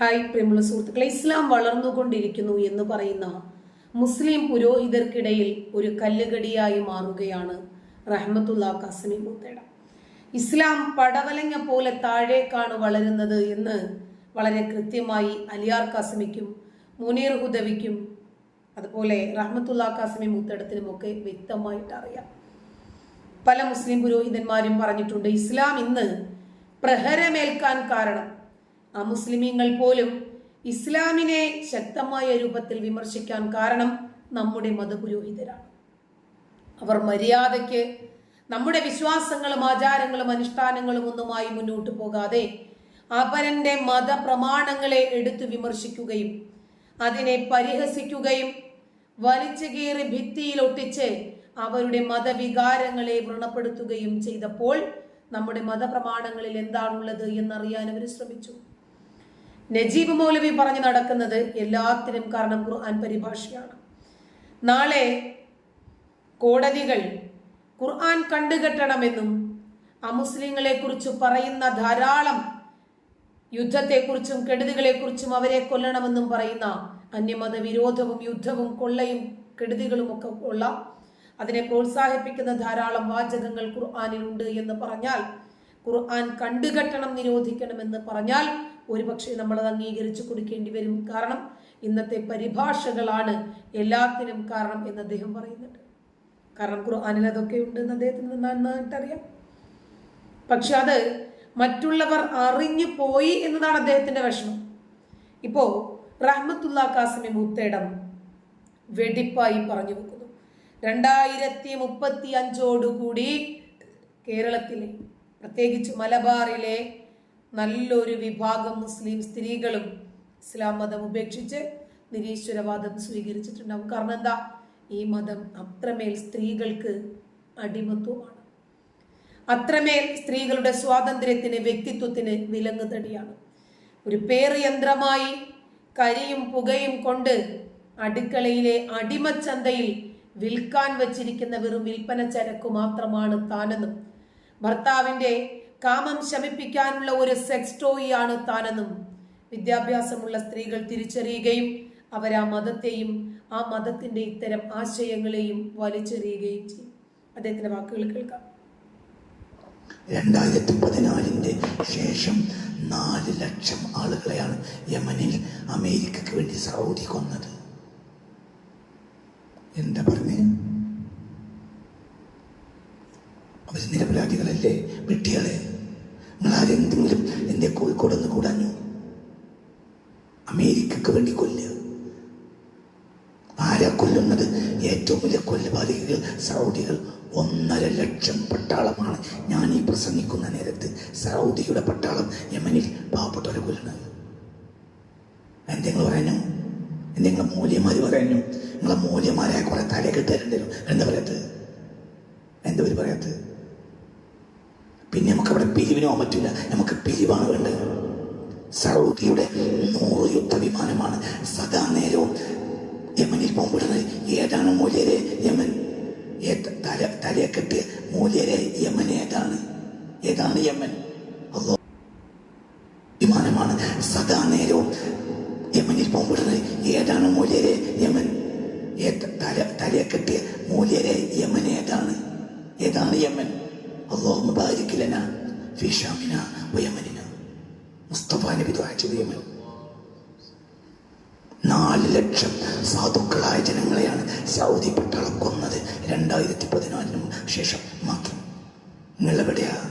Hi പ്രിയമുള്ള സുഹൃത്തുക്കളെ ഇസ്ലാം വളർന്നുകൊണ്ടിരിക്കുന്നു എന്ന് പറയുന്ന മുസ്ലിം പുരോഹിതർക്കിടയിൽ ഒരു കല്ലുകടിയായി മാറുകയാണ് റഹ്മത്തുള്ള കാസമി മുത്തേട. ഇസ്ലാം പടവലങ്ങ പോലെ താഴേക്കാണ് വളരുന്നത് എന്ന് വളരെ കൃത്യമായി അലിയാർ കാസമിക്കും മുനീർ ഹുദവിക്കും അതുപോലെ റഹ്മത്തുള്ള കാസമി മുത്തേടത്തിനുമൊക്കെ വ്യക്തമായിട്ട് അറിയാം. പല മുസ്ലിം പുരോഹിതന്മാരും പറഞ്ഞിട്ടുണ്ട് ഇസ്ലാം ഇന്ന് പ്രഹരമേൽക്കാൻ കാരണം ആ മുസ്ലിമീങ്ങൾ പോലും ഇസ്ലാമിനെ ശക്തമായ രൂപത്തിൽ വിമർശിക്കാൻ കാരണം നമ്മുടെ മതപുരോഹിതരാണ്. അവർ മര്യാദയ്ക്ക് നമ്മുടെ വിശ്വാസങ്ങളും ആചാരങ്ങളും അനുഷ്ഠാനങ്ങളും ഒന്നുമായി മുന്നോട്ട് പോകാതെ അപരന്റെ മതപ്രമാണങ്ങളെ എടുത്തു വിമർശിക്കുകയും അതിനെ പരിഹസിക്കുകയും വലിച്ചു കീറി ഭിത്തിയിൽ ഒട്ടിച്ച് അവരുടെ മതവികാരങ്ങളെ വ്രണപ്പെടുത്തുകയും ചെയ്തപ്പോൾ നമ്മുടെ മതപ്രമാണങ്ങളിൽ എന്താണുള്ളത് എന്നറിയാൻ അവർ ശ്രമിച്ചു. നജീബ് മൗലവി പറഞ്ഞു നടക്കുന്നത് എല്ലാത്തിനും കാരണം ഖുർആൻ പരിഭാഷയാണ്. നാളെ കോടതികൾ ഖുർആൻ കണ്ടുകെട്ടണമെന്നും അമുസ്ലിങ്ങളെ കുറിച്ച് പറയുന്ന ധാരാളം യുദ്ധത്തെക്കുറിച്ചും കെടുതികളെക്കുറിച്ചും അവരെ കൊല്ലണമെന്നും പറയുന്ന അന്യമത വിരോധവും യുദ്ധവും കൊള്ളയും കെടുതികളും ഒക്കെ ഉള്ള അതിനെ പ്രോത്സാഹിപ്പിക്കുന്ന ധാരാളം വാചകങ്ങൾ ഖുർആാനിലുണ്ട് എന്ന് പറഞ്ഞാൽ ഖുർആൻ കണ്ടുകെട്ടണം നിരോധിക്കണമെന്ന് പറഞ്ഞാൽ ഒരുപക്ഷെ നമ്മൾ അംഗീകരിച്ചു കൊടുക്കേണ്ടി വരും. കാരണം ഇന്നത്തെ പരിഭാഷകളാണ് എല്ലാത്തിനും കാരണം എന്ന് അദ്ദേഹം പറയുന്നുണ്ട്. കാരണം ഖുർആാനിൽ അതൊക്കെ ഉണ്ട് എന്ന് അദ്ദേഹത്തിന് നന്നായിട്ടറിയാം. പക്ഷെ അത് മറ്റുള്ളവർ അറിഞ്ഞു പോയി എന്നതാണ് അദ്ദേഹത്തിന്റെ വിഷമം. ഇപ്പോ റഹ്മത്തുള്ള കാസിമി മുത്തേടം വെടിപ്പായി പറഞ്ഞു വെക്കുന്നു. രണ്ടായിരത്തി മുപ്പത്തി അഞ്ചോടുകൂടി കേരളത്തിലെ പ്രത്യേകിച്ച് മലബാറിലെ നല്ലൊരു വിഭാഗം മുസ്ലിം സ്ത്രീകളും ഇസ്ലാം മതം ഉപേക്ഷിച്ച് നിരീശ്വരവാദം സ്വീകരിച്ചിട്ടുണ്ടാവും കാരണം എന്താ? ഈ മതം അത്രമേൽ സ്ത്രീകൾക്ക് അടിമത്വമാണ്. അത്രമേൽ സ്ത്രീകളുടെ സ്വാതന്ത്ര്യത്തിന് വ്യക്തിത്വത്തിന് വിലങ്ങുതടിയാണ് ഒരു പേർ യന്ത്രമായി കരിയും പുകയും കൊണ്ട് അടുക്കളയിലെ അടിമച്ചന്തയിൽ വിൽക്കാൻ വച്ചിരിക്കുന്ന വെറും വിൽപ്പന ചരക്കു മാത്രമാണ് താനെന്നും ഭർത്താവിന്റെ കാമം ശമിപ്പിക്കാനുള്ള ഒരു സെക്സ് ടോയിയാണ് താനെന്നും വിദ്യാഭ്യാസമുള്ള സ്ത്രീകൾ തിരിച്ചറിയുകയും അവർ ആ മതത്തെയും ആ മതത്തിന്റെ ഇത്തരം ആശയങ്ങളെയും വലിച്ചെറിയുകയും ചെയ്യും. അദ്ദേഹത്തിന്റെ വാക്കുകൾ കേൾക്കാം. രണ്ടായിരത്തി പതിനാലിന്റെ ശേഷം നാല് ലക്ഷം ആളുകളെയാണ് യമനിൽ അമേരിക്കക്ക് വേണ്ടി സൗദി കൊന്നത്. എന്താ പറഞ്ഞേ? അവർ നിരപരാധികളല്ലേ? വിട്ടികളെ നിങ്ങൾ ആരെന്തെങ്കിലും എന്റെ കോഴിക്കോട് ഒന്ന് കൂടാഞ്ഞു? അമേരിക്കക്ക് വേണ്ടി കൊല്ലുക. ആരാ കൊല്ലുന്നത്? ഏറ്റവും വലിയ കൊലപാതകികൾ സൗദികൾ. ഒന്നര ലക്ഷം പട്ടാളമാണ് ഞാൻ ഈ പ്രസംഗിക്കുന്ന നേരത്ത് സൗദിയുടെ പട്ടാളം യമനിൽ പാവപ്പെട്ടവരെ കൊല്ലുന്നത്. എന്തെങ്കിലും പറഞ്ഞു എന്തെങ്കിലും മൂല്യമാര് പറഞ്ഞു നിങ്ങളെ മൂല്യമാരായ കുറെ തലയൊക്കെ തരണ്ടല്ലോ എന്താ പറയത്ത്? എന്താ പറയത്ത്? അവിടെ പറ്റില്ല നമുക്ക് പിരിവാണ് വേണ്ടത് സൗദിയുടെ നൂറ് യുദ്ധവിമാനമാണ് സദാ നേരവും യമനിൽ പോകുന്നത്. ഏതാണ് മൂല്യരെ? യമൻ തല തലയെ കെട്ടിയ മൂല്യരെ? യമൻ ഏതാണ്? ഏതാണ് യമൻ? വിമാനമാണ് സദാ നേരവും യമനിൽ പോകുന്നത്. ഏതാണ് മൂല്യരെ? യമൻ തല തലയെ കെട്ടിയ മൂല്യരെ? യമൻ ഏതാണ്? ഏതാണ് യമൻ? അള്ളാഹു ബാരിക്കിലന ഫിഷാമിന വയമനിന മുസ്തഫ നബി യമൻ നാല് ലക്ഷം സാധുക്കളായ ജനങ്ങളെയാണ് സൗദി പട്ടാളം കൊന്നത്. രണ്ടായിരത്തി പതിനാലിനും ശേഷം മാത്രം. നിങ്ങളെവിടെയാ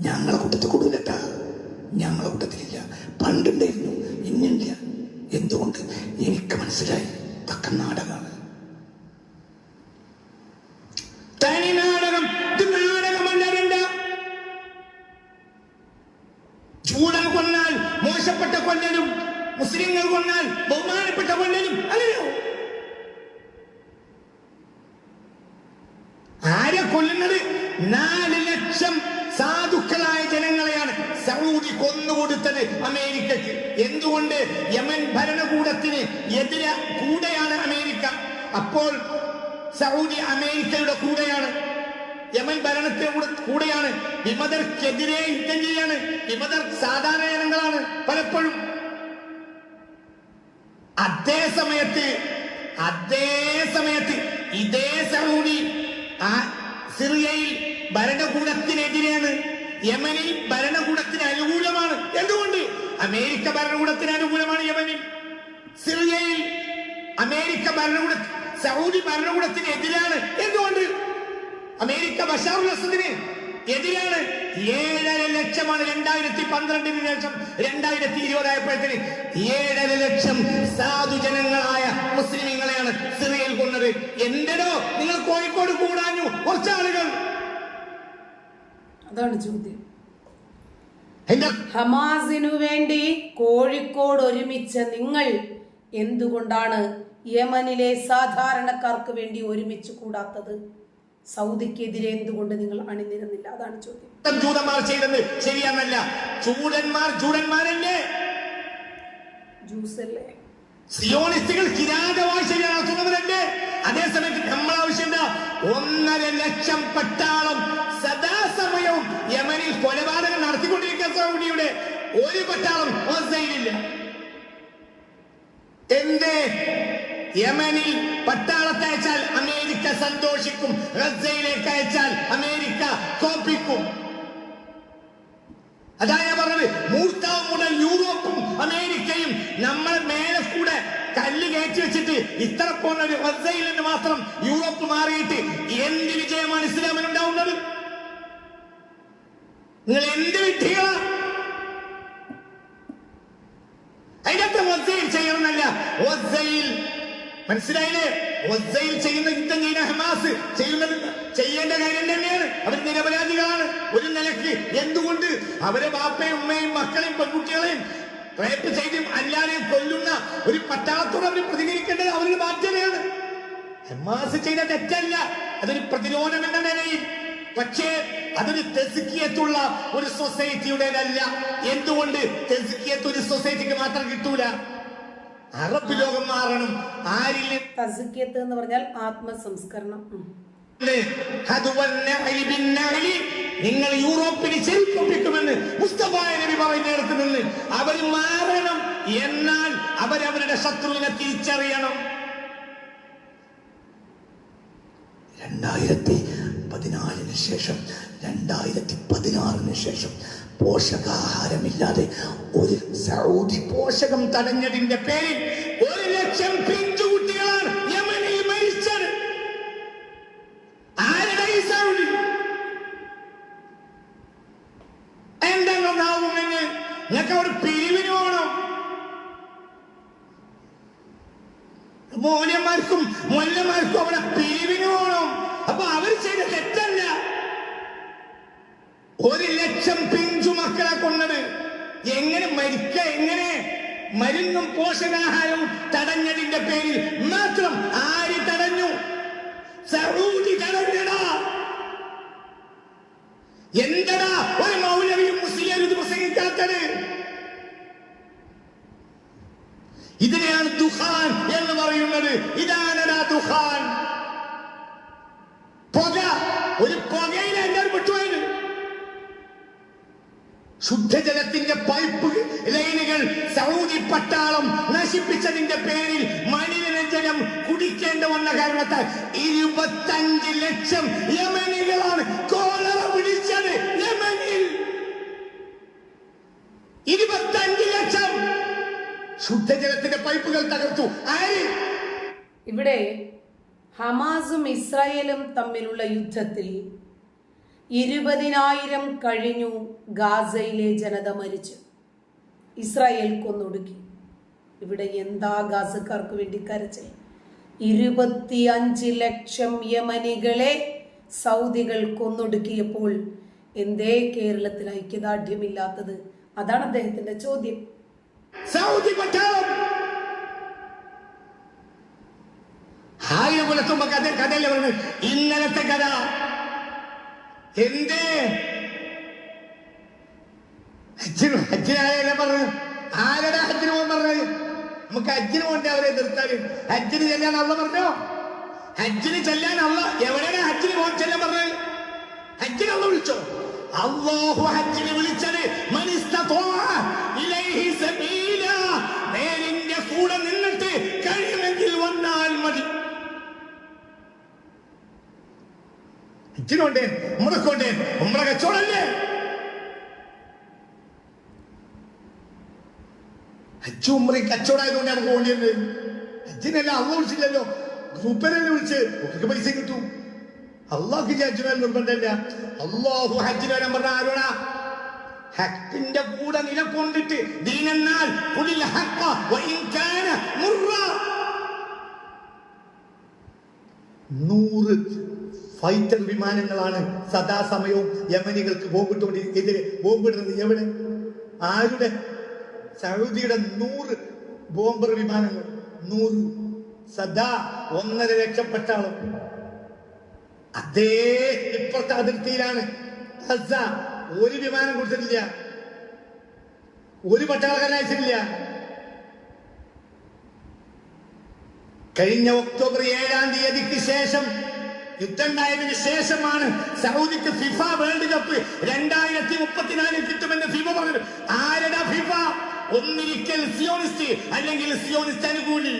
ഞങ്ങളെ കൂട്ടത്തിൽ കൂടുതലട്ടാ? ഞങ്ങളെ കൂട്ടത്തിലില്ല പണ്ടുണ്ടായിരുന്നു ഇന്നില്ല. എന്തുകൊണ്ട്? എനിക്ക് മനസ്സിലായി. തക്ക നാടകമാണ് എന്തുകൊണ്ട് യമൻ ഭരണകൂടത്തിന് എതിര കൂടെയാണ് അമേരിക്ക? അപ്പോൾ സൗദി അമേരിക്കയുടെ കൂടെയാണ്. യമൻ ഭരണത്തിന് കൂടെ കൂടെയാണ്. വിമതർക്കെതിരെ യുദ്ധം ചെയ്യാണ്. വിമതർ സാധാരണ ജനങ്ങളാണ് പലപ്പോഴും. അതേ സമയത്ത് അതേ സമയത്ത് ഇതേ സൗദി ആ സിറിയയിൽ ഭരണകൂടത്തിനെതിരെയാണ്. യമനിൽ ഭരണകൂടത്തിന് അനുകൂലമാണ്. എന്തുകൊണ്ട്? അമേരിക്ക ഭരണകൂടത്തിന് അനുകൂലമാണ് യമനിൽ. സിറിയയിൽ അമേരിക്ക ഭരണകൂട സൗദി ഭരണകൂടത്തിന് എതിരാണ്. എന്തുകൊണ്ട്? അമേരിക്ക ബഷാറുലസത്തിന് എതിരാണ്. ഏഴര ലക്ഷമാണ് രണ്ടായിരത്തി പന്ത്രണ്ടിന് ശേഷം രണ്ടായിരത്തി ഇരുപതായപ്പോഴത്തിന് ഏഴര ലക്ഷം സാധുജനങ്ങളായ മുസ്ലിമീങ്ങളെയാണ് സിറിയയിൽ കൊന്നത്. എന്തിനോ നിങ്ങൾ കോഴിക്കോട് കൂടാഞ്ഞു. കുറച്ചാളുകൾ. അതാണ് ചോദ്യം. ഹമാസിനു വേണ്ടി കോഴിക്കോട് ഒരുമിച്ച നിങ്ങൾ എന്തുകൊണ്ടാണ് യമനിലെ സാധാരണക്കാർക്ക് വേണ്ടി ഒരുമിച്ച് കൂടാത്തത്? സൗദിക്കെതിരെ എന്തുകൊണ്ട് നിങ്ങൾ അണിനിരുന്നില്ല? അതാണ് ചോദ്യം. ജൂതന്മാർ ചെയ്തത് ശരിയാണല്ല. ചൂടന്മാർ ചൂടന്മാരല്ലേ ജ്യൂസ് അല്ലേ സിയോണിസ്റ്റുകൾ കിരാതവാഴ്ച നടത്തുന്നവരല്ലേ അതേസമയത്ത് നമ്മൾ ആവശ്യമില്ല ഒന്നര ലക്ഷം പട്ടാളം സദാസമയവും സൗദിയുടെ ഒരു പട്ടാളം ഗസയിലില്ല എന്തേ? യമനിൽ പട്ടാളത്തെ അയച്ചാൽ അമേരിക്ക സന്തോഷിക്കും. ഗസയിലേക്ക് അയച്ചാൽ അമേരിക്ക കോപ്പിക്കും അതാ ഞാൻ പറഞ്ഞത്. മൂർത്താവ് മുതൽ യൂറോപ്പും അമേരിക്കയും നമ്മൾ മേലെ കൂടെ കല്ല് കയറ്റി വെച്ചിട്ട് ഇത്ര പോന്ന ഒരു ഗസയിൽ നിന്ന് മാത്രം യൂറോപ്പ് മാറിയിട്ട് എന്ത് വിജയമാണ് ഇസ്ലാമിനുണ്ടാവുന്നത്? നിങ്ങൾ എന്ത് വിഡ്ഢികളാ മനസ്സിലായില്ലേ? ഒസയിൽ ചെയ്യുന്ന യുദ്ധം ചെയ്യുന്ന ഹമാസ് ചെയ്യുന്നത് ചെയ്യേണ്ട കാര്യം തന്നെയാണ്. അവർ നിരപരാധികളാണ്. ഒരു നിലയ്ക്ക് എന്തുകൊണ്ട് അവരെ ബാപ്പയും ഉമ്മയും മക്കളെയും പെൺകുട്ടികളെയും റേപ്പ് ചെയ്തും അല്ലാതെയും കൊല്ലുന്ന ഒരു പട്ടാളത്തോട് അവർ പ്രതികരിക്കേണ്ടത് അവരുടെ ബാധ്യതയാണ് ഹമാസ് ചെയ്ത തെറ്റല്ല. അതൊരു പ്രതിരോധം എന്ന നിലയിൽ. പക്ഷേ അതൊരു തെസുക്കിയത്തുള്ള ഒരു സൊസൈറ്റിയുടേതല്ല എന്തുകൊണ്ട് തെസുക്കിയത്ത് ഒരു സൊസൈറ്റിക്ക് മാത്രം കിട്ടൂല? അറബ് ലോകം മാറണം. ആരിൽ തസ്കിയത്ത് എന്ന് പറഞ്ഞാൽ ആത്മസംസ്കരണം. നിങ്ങൾ യൂറോപ്പിന് ചെരുപ്പൊപ്പിക്കുമെന്ന് മുസ്തഫായ നബി പറയുന്നിടത്ത് നിന്ന്. അവർ മാറണം. എന്നാൽ അവരവരുടെ ശത്രുവിനെ തിരിച്ചറിയണം. രണ്ടായിരത്തി പതിനാലിന് ശേഷം രണ്ടായിരത്തി പതിനാറിന് ശേഷം പോഷകാഹാരമില്ലാതെ ഒരു സൗദി പോഷകം തടഞ്ഞതിന്റെ പേരിൽ ഒരു ലക്ഷം പിഞ്ചുകുട്ടികളാണ് യമനിൽ മരിച്ചത്. ആരുടെ ഈ സൗദി? എങ്ങനെ മരിക്ക എങ്ങനെ മരുന്നും പോഷകാഹാരവും തടഞ്ഞതിന്റെ പേരിൽ മാത്രം ആര് തടഞ്ഞു? സൗദി തടഞ്ഞടാ എന്തടാ ഒരു മൗലവിയും മുസ്ലിം പ്രസംഗിക്കാത്തത്? ഇതിനെയാണ് ദുഹാൻ എന്ന് പറയുന്നത്. ഇതാണടാ ദുഹാൻ. ശുദ്ധജലത്തിന്റെ പൈപ്പ് ലൈനുകൾ സൗദി പട്ടാളം നശിപ്പിച്ചതിന്റെ പേരിൽ മലിനജലം കുടിക്കേണ്ട വന്ന കാരണത്താൽ ഇരുപത്തഞ്ച് ലക്ഷം യമനികളാണ് കോളറ പിടിച്ചത് യമനിൽ. ഇരുപത്തഞ്ച് ലക്ഷം. ശുദ്ധജലത്തിന്റെ പൈപ്പുകൾ തകർത്തു. ഇവിടെ ഹമാസും ഇസ്രായേലും തമ്മിലുള്ള യുദ്ധത്തിൽ ഇരുപതിനായിരം കഴിഞ്ഞു ഗാസയിലെ ജനത മരിച്ചു. ഇസ്രായേൽ കൊന്നൊടുക്കി. ഇവിടെ എന്താ ഗാസക്കാർക്ക് വേണ്ടി കരച്ചിൽ? ഇരുപത്തിയഞ്ച് ലക്ഷം യമനികളെ സൗദികൾ കൊന്നൊടുക്കിയപ്പോൾ എന്തേ കേരളത്തിൽ ഐക്യദാർഢ്യമില്ലാത്തത്? അതാണ് അദ്ദേഹത്തിന്റെ ചോദ്യം. സൗദി ആയിരം ഇന്നലത്തെ കഥ. എന്തേ? ഹജ്ജിന് ഹജ്ജിനായാലേ പറഞ്ഞു ആരുടെ ഹജ്ജിന് പോകാൻ പറഞ്ഞത്? നമുക്ക് ഹജ്ജിന് പോകണ്ടേ അവരെ എതിർത്താൽ. ഹജ്ജിന് ചെല്ലാൻ അള്ള പറഞ്ഞോ? ഹജ്ജിന് ചെല്ലാൻ അള്ള. എവിടെയാണ് ഹജ്ജിന് പോകാൻ ചെല്ലാൻ പറഞ്ഞത്? അള്ള വിളിച്ചോ? അള്ളാഹു ഹജ്ജിന് വിളിച്ചത്. മനിസ്തതോഅ ഹജ്ജിനോണ്ടേ ഉമ്മറക്കോണ്ടേ ഉമ്മറ കച്ചവടല്ലേ? ഹജ്ജ് ഉമ്മറി കച്ചവടമായതുകൊണ്ട് നമുക്ക് പോകേണ്ടിയത് ഹജ്ജിനെല്ലാം അള്ള വിളിച്ചില്ലല്ലോ. ഗ്രൂപ്പിനെ വിളിച്ച് ഒക്കെ പൈസ കിട്ടും. അള്ളാഹ് ഹജ്ജിനെ നിർബന്ധമില്ല. അള്ളാഹു ഹജ്ജിനെ പറഞ്ഞ ആരോടാ? ഹക്കിന്റെ കൂടെ നിലകൊണ്ടിട്ട് ദീനെന്നാൽ നൂറ് ഫൈറ്റർ വിമാനങ്ങളാണ് സദാസമയവും യമനികൾക്ക് ബോംബിട്ടുകൊണ്ട് എതിരെ ബോംബിടുന്നത് എവിടെ? ആരുടെ? സൗദിയുടെ നൂറ് ബോംബർ വിമാനങ്ങൾ. നൂറ്. സദാ ഒന്നര ലക്ഷപ്പെട്ട ആളും അതേ ഇപ്പുറത്തെ അതിർത്തിയിലാണ്. ഒരു വിമാനം കൊടുത്തിട്ടില്ല. ഒരു പട്ടാളക്കാരൻ അയച്ചിട്ടില്ല. കഴിഞ്ഞ ഒക്ടോബർ ഏഴാം തീയതിക്ക് ശേഷം യുദ്ധം ഉണ്ടായതിനു ശേഷമാണ് സൗദിക്ക് ഫിഫ വേൾഡ് കപ്പ് രണ്ടായിരത്തി മുപ്പത്തിനാലിൽ കിട്ടുമെന്ന് ഫിഫ പറഞ്ഞു. ആരടാ ഫിഫ? ഒന്നിരിക്കൽ സിയോണിസ്റ്റ് അല്ലെങ്കിൽ സിയോണിസ്റ്റ് അനുകൂലി.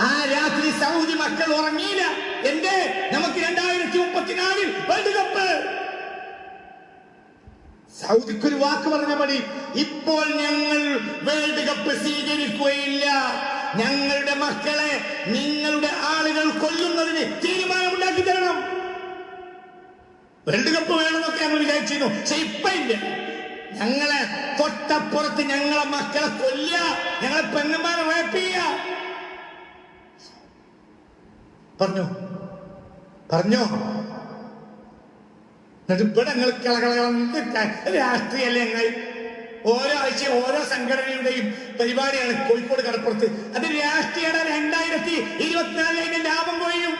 ആ രാത്രി സൗദി മക്കൾ ഉറങ്ങിയില്ല. എന്റെ നമുക്ക് രണ്ടായിരത്തി മുപ്പത്തിനാലിൽ വേൾഡ് കപ്പ്. സൗദിക്ക് ഒരു വാക്ക് പറഞ്ഞ മതി. ഇപ്പോൾ ഞങ്ങൾ വേൾഡ് കപ്പ് സ്വീകരിക്കുകയില്ല. ഞങ്ങളുടെ മക്കളെ നിങ്ങളുടെ ആളുകൾ കൊല്ലുന്നതിന് തീരുമാനമുണ്ടാക്കി തരണം. വേൾഡ് കപ്പ് വേണമെന്നൊക്കെ ഞങ്ങൾ വിചാരിച്ചിരുന്നു. പക്ഷെ ഇപ്പൊ ഇല്ല. ഞങ്ങളെ തൊട്ടപ്പുറത്ത് ഞങ്ങളെ മക്കളെ കൊല്ലുക ഞങ്ങളെ പെണ്ണുമാരെ റേപ്പ് ചെയ്യുക. പറഞ്ഞോ? പറഞ്ഞോ? എന്നിട്ട് ഇവിടെ നിങ്ങൾ കളകളന്ന് രാഷ്ട്രീയല്ലേ ഞങ്ങൾ? ഓരോ ആഴ്ച ഓരോ സംഘടനയുടെയും പരിപാടിയാണ് കോഴിക്കോട് കടപ്പുറത്ത് അത് രാഷ്ട്രീയയുടെ രണ്ടായിരത്തി ഇരുപത്തിനാലിൽ അതിന്റെ ലാഭം കൊയ്യും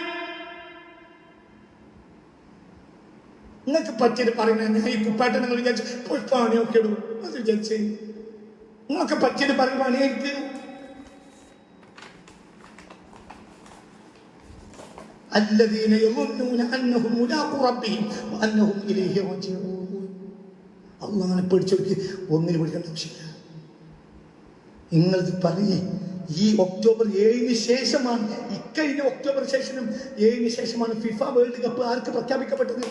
നിങ്ങൾക്ക് പറ്റിയത് പറയുന്നത് ഞാൻ ഈ കുപ്പായിട്ട് നിങ്ങൾ വിചാരിച്ചു പോയി പണിയൊക്കെ ഇടും അത് വിചാരിച്ചേ നിങ്ങൾക്ക് പറ്റിയത് പറയും പണിയായിരിക്കും الذين يظنون انهم ملاقو ربهم وانهم اليه راجعون അള്ളാഹിനെ പേടിച്ചവർക്ക് ഒന്നിന് പേടിക്കേണ്ട ആവശ്യമില്ല. നിങ്ങളിത് പറയേ ഈ ഒക്ടോബർ ഏഴിന് ശേഷമാണ് ഇക്കഴിഞ്ഞ ഒക്ടോബർ ശേഷം ഏഴിന് ശേഷമാണ് ഫിഫ വേൾഡ് കപ്പ് ആർക്ക് പ്രഖ്യാപിക്കപ്പെട്ടത്?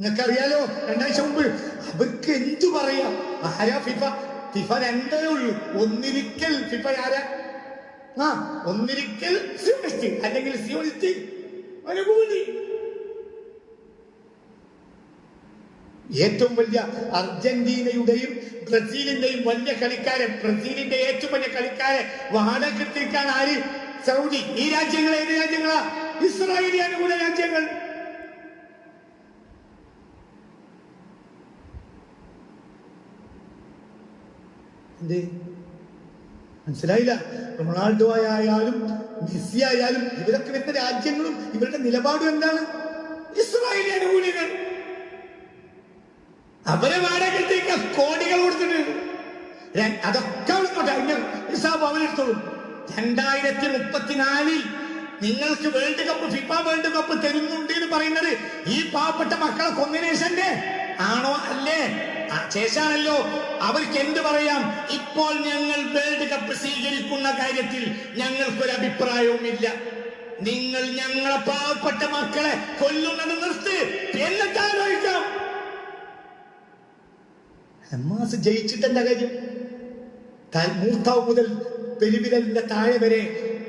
നിങ്ങൾക്ക് അറിയാലോ രണ്ടാഴ്ച മുമ്പ് അവർക്ക് എന്തു പറയാം? ആരാ ഫിഫ? ഫിഫ രണ്ടേ ഉള്ളൂ. ഒന്നിരിക്കൽ ഫിഫ ആരാ? ആ ഒന്നിരിക്കൽ അല്ലെങ്കിൽ സിയോണിസ്റ്റ്. അനുകൂലി ഏറ്റവും വലിയ അർജന്റീനയുടെയും ബ്രസീലിന്റെയും വലിയ കളിക്കാരെ ബ്രസീലിന്റെ ഏറ്റവും വലിയ കളിക്കാരെ വാടകത്തിരിക്കാൻ ആര്? സൗദി. ഈ രാജ്യങ്ങൾ ഏത് രാജ്യങ്ങളാ? ഇസ്രായേലി അനുകൂല രാജ്യങ്ങൾ. എന്തേ? മനസ്സിലായില്ല. റൊണാൾഡോ ആയാലും മെസ്സി ആയാലും ഇവരൊക്കെ വരുന്ന രാജ്യങ്ങളും ഇവരുടെ നിലപാടും എന്താണ്? ഇസ്രായേലി അനുകൂലികൾ. അവരെ വാടകത്തേക്ക് കോടികൾ കൊടുത്തിട്ടുണ്ട്. അതൊക്കെ അവിടെ ഹിസാബ് അവരെടുത്തോളും രണ്ടായിരത്തി മുപ്പത്തിനാലിൽ നിങ്ങൾക്ക് world cup FIFA world cup തരുന്നുണ്ട് എന്ന് പറയുന്നത് ഈ പാവപ്പെട്ട മക്കളെ കോമ്പിനേഷന്റെ ആണോ? അല്ലേ? ശേഷാണല്ലോ. അവർക്ക് എന്ത് പറയാം? ഇപ്പോൾ ഞങ്ങൾ വേൾഡ് കപ്പ് സ്വീകരിക്കുന്ന കാര്യത്തിൽ ഞങ്ങൾക്കൊരു അഭിപ്രായവുമില്ല നിങ്ങൾ ഞങ്ങളെ പാവപ്പെട്ട മക്കളെ കൊല്ലുന്നത് നിർത്ത്. എന്നിട്ട് ഹമാസ് ജയിച്ചിട്ട് എന്താ കാര്യം മൂർത്താവ് മുതൽ പെരുവിരലിന്റെ താഴെ വരെ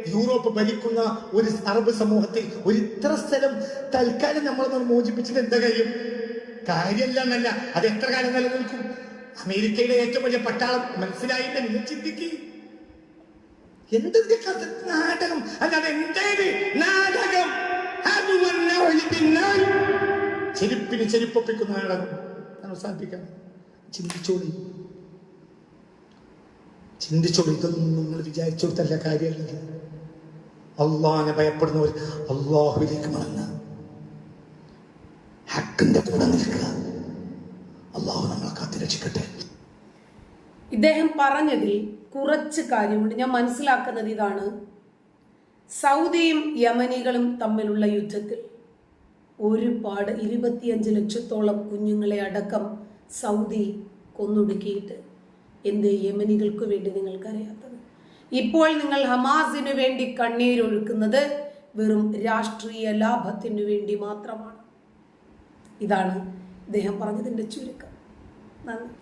യൂറോപ്പ് ഭരിക്കുന്ന ഒരു അറബ് സമൂഹത്തിൽ ഒരു ഇത്ര സ്ഥലം തൽക്കാലം നമ്മൾ മോചിപ്പിച്ചിട്ട് എന്താ കാര്യം? കാര്യമല്ല എന്നല്ല അത് എത്ര കാലം നിലനിൽക്കും? അമേരിക്കയുടെ ഏറ്റവും വലിയ പട്ടാളം മനസ്സിലായില്ല നിങ്ങൾ ചിന്തിക്കേ. എന്തൊക്കെ നാടകം? അല്ലാതെ എന്തേത്? നാടകം. ചെരുപ്പിന് ചെരുപ്പൊപ്പിക്കുന്ന നാടകം. അവസാനിപ്പിക്കാം. ചിന്തിച്ചോളി. ചിന്തിച്ചോളി. ഇതൊന്നും നിങ്ങൾ വിചാരിച്ചോട്ടല്ല കാര്യമല്ല അള്ളാഹിനെ ഭയപ്പെടുന്നവർ അള്ളാഹുവിലേക്ക് മടങ്ങുക. ഹക്കിന്റെ കൂടെ നിൽക്കുക. അള്ളാഹു നമ്മളെ കാത്തിരക്ഷിക്കട്ടെ ഇദ്ദേഹം പറഞ്ഞതിൽ കുറച്ച് കാര്യമുണ്ട്. ഞാൻ മനസ്സിലാക്കുന്നത് ഇതാണ്. സൗദിയും യമനികളും തമ്മിലുള്ള യുദ്ധത്തിൽ ഒരുപാട് ഇരുപത്തിയഞ്ച് ലക്ഷത്തോളം കുഞ്ഞുങ്ങളെ അടക്കം സൗദി കൊന്നൊടുക്കിയിട്ട് എന്ത് യമനികൾക്ക് വേണ്ടി നിങ്ങൾക്കറിയാത്തത്? ഇപ്പോൾ നിങ്ങൾ ഹമാസിനു വേണ്ടി കണ്ണീരൊഴുക്കുന്നത് വെറും രാഷ്ട്രീയ ലാഭത്തിനു വേണ്ടി മാത്രമാണ്. ഇതാണ് അദ്ദേഹം പറഞ്ഞതിന്റെ ചുരുക്കം. നന്ദി.